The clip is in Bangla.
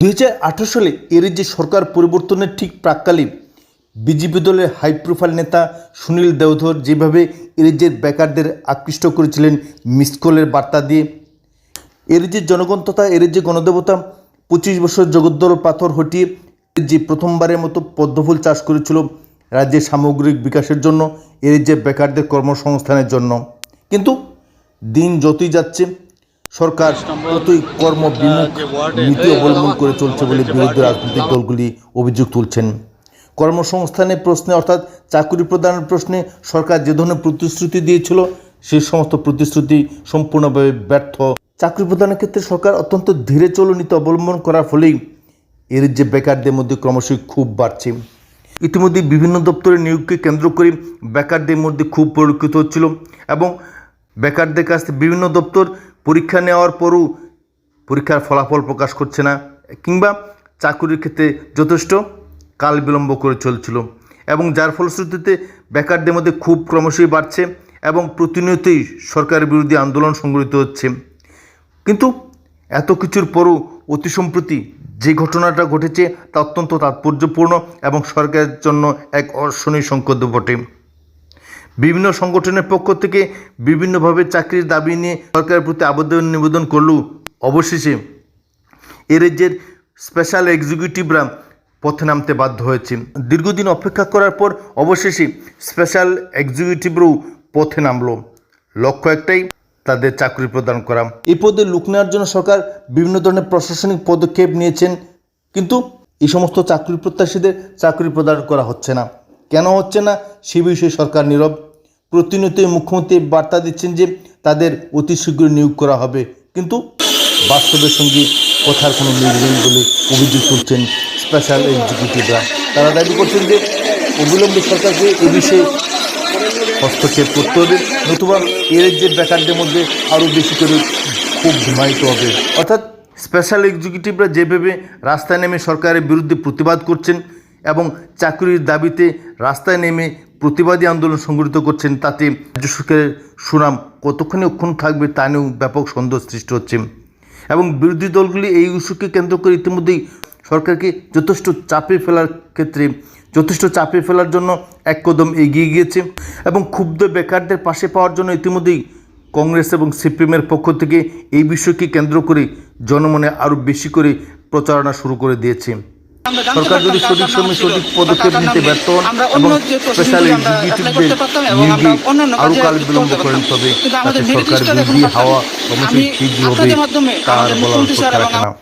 দু হাজার আঠেরো সালে এর যে সরকার পরিবর্তনের ঠিক প্রাককালে বিজেপি দলের হাই প্রোফাইল নেতা সুনীল দেওধর যেভাবে এরিজের বেকারদের আকৃষ্ট করেছিলেন মিসকলের বার্তা দিয়ে, এরিজের জনগণ তথা এরিজে গণদেবতা পঁচিশ বছর জগদ্দল পাথর হটিয়ে যে প্রথমবারের মতো পদ্মফুল চাষ করেছিল রাজ্যের সামগ্রিক বিকাশের জন্য, এরিজের বেকারদের কর্মসংস্থানের জন্য। কিন্তু দিন যতই যাচ্ছে সরকার ততই কর্মবিমুখ নীতি অবলম্বন করে চলছে বলে বিরোধী রাজনৈতিক দলগুলি অভিযোগ তুলছেন। কর্মসংস্থানের প্রশ্নে অর্থাৎ চাকরি প্রদানের প্রশ্নে সরকার যে ধরনের প্রতিশ্রুতি দিয়েছিল, সেই সমস্ত প্রতিশ্রুতি সম্পূর্ণভাবে ব্যর্থ। চাকরি প্রদানের ক্ষেত্রে সরকার অত্যন্ত ধীরে চলো নীতি অবলম্বন করার ফলেই এর যে বেকারদের মধ্যে ক্রমশই খুব বাড়ছে। ইতিমধ্যে বিভিন্ন দপ্তরের নিয়োগকে কেন্দ্র করে বেকারদের মধ্যে খুব পরিলক্ষিত হচ্ছিল এবং বেকারদের কাছ থেকে বিভিন্ন দপ্তর পরীক্ষা নেওয়ার পরও পরীক্ষার ফলাফল প্রকাশ করছে না, কিংবা চাকুরির ক্ষেত্রে যথেষ্ট কাল বিলম্ব করে চলছিল এবং যার ফলশ্রুতিতে বেকারদের মধ্যে খুব ক্রমশই বাড়ছে এবং প্রতিনিয়তই সরকারের বিরোধী আন্দোলন সংগঠিত হচ্ছে। কিন্তু এত কিছুর পরও অতি সম্প্রতি যে ঘটনাটা ঘটেছে তা অত্যন্ত তাৎপর্যপূর্ণ এবং সরকারের জন্য এক অর্শনীয় সংকট বটে। বিভিন্ন সংগঠনের পক্ষ থেকে বিভিন্নভাবে চাকরির দাবি নিয়ে সরকারের প্রতি আবেদন নিবেদন করলেও অবশেষে এ রাজ্যের স্পেশাল এক্সিকিউটিভরা পথে নামতে বাধ্য হয়েছে। দীর্ঘদিন অপেক্ষা করার পর অবশেষে স্পেশাল এক্সিকিউটিভরাও পথে নামলো। লক্ষ্য একটাই, তাদের চাকরি প্রদান করা। এই পদে লোক নেওয়ার জন্য সরকার বিভিন্ন ধরনের প্রশাসনিক পদক্ষেপ নিয়েছেন, কিন্তু এই সমস্ত চাকরি প্রত্যাশীদের চাকরি প্রদান করা হচ্ছে না। কেন হচ্ছে না, সে বিষয়ে সরকার নীরব। প্রতিনিয়তই মুখ্যমন্ত্রী বার্তা দিচ্ছেন যে তাদের অতি শীঘ্র নিয়োগ করা হবে। কিন্তু বাস্তবের সঙ্গে কথার কোনো নেই বলে অভিযোগ তুলছেন স্পেশাল এক্সিকিউটিভরা তারা দাবি করছেন যে অবিলম্বে সরকারকে এ বিষয়ে হস্তক্ষেপ করতে হবে, নতুবা এর যে বেকারদের মধ্যে আরও বেশি করে খুব হিমায়িত হবে। অর্থাৎ স্পেশাল এক্সিকিউটিভরা যেভাবে রাস্তায় নেমে সরকারের বিরুদ্ধে প্রতিবাদ করছেন এবং চাকরির দাবিতে রাস্তায় নেমে প্রতিবাদী আন্দোলন সংগঠিত করছেন, তাতে রাজ্য সরকারের সুনাম কতক্ষণে অক্ষুণ্ণ থাকবে তা নিয়েও ব্যাপক সন্দেহ সৃষ্টি হচ্ছে। এবং বিরোধী দলগুলি এই ইস্যুকে কেন্দ্র করে ইতিমধ্যেই সরকারকে যথেষ্ট চাপে ফেলার ক্ষেত্রে, যথেষ্ট চাপে ফেলার জন্য এক কদম এগিয়ে গিয়েছে এবং ক্ষুব্ধ বেকারদের পাশে পাওয়ার জন্য ইতিমধ্যেই কংগ্রেস এবং সিপিএমের পক্ষ থেকে এই বিষয়কে কেন্দ্র করে জনমনে আরও বেশি করে প্রচারণা শুরু করে দিয়েছে। সরকার যদি সঠিক সময় সঠিক পদক্ষেপ নিতে ব্যর্থ হন এবং স্পেশাল এক্সিকিউটিভদের নিয়োগে আরও কাল বিলম্ব করেন তবে তাতে সরকার বিরোধী হাওয়া ক্রমশই ঠিক হবে তার বলার অপেক্ষা না।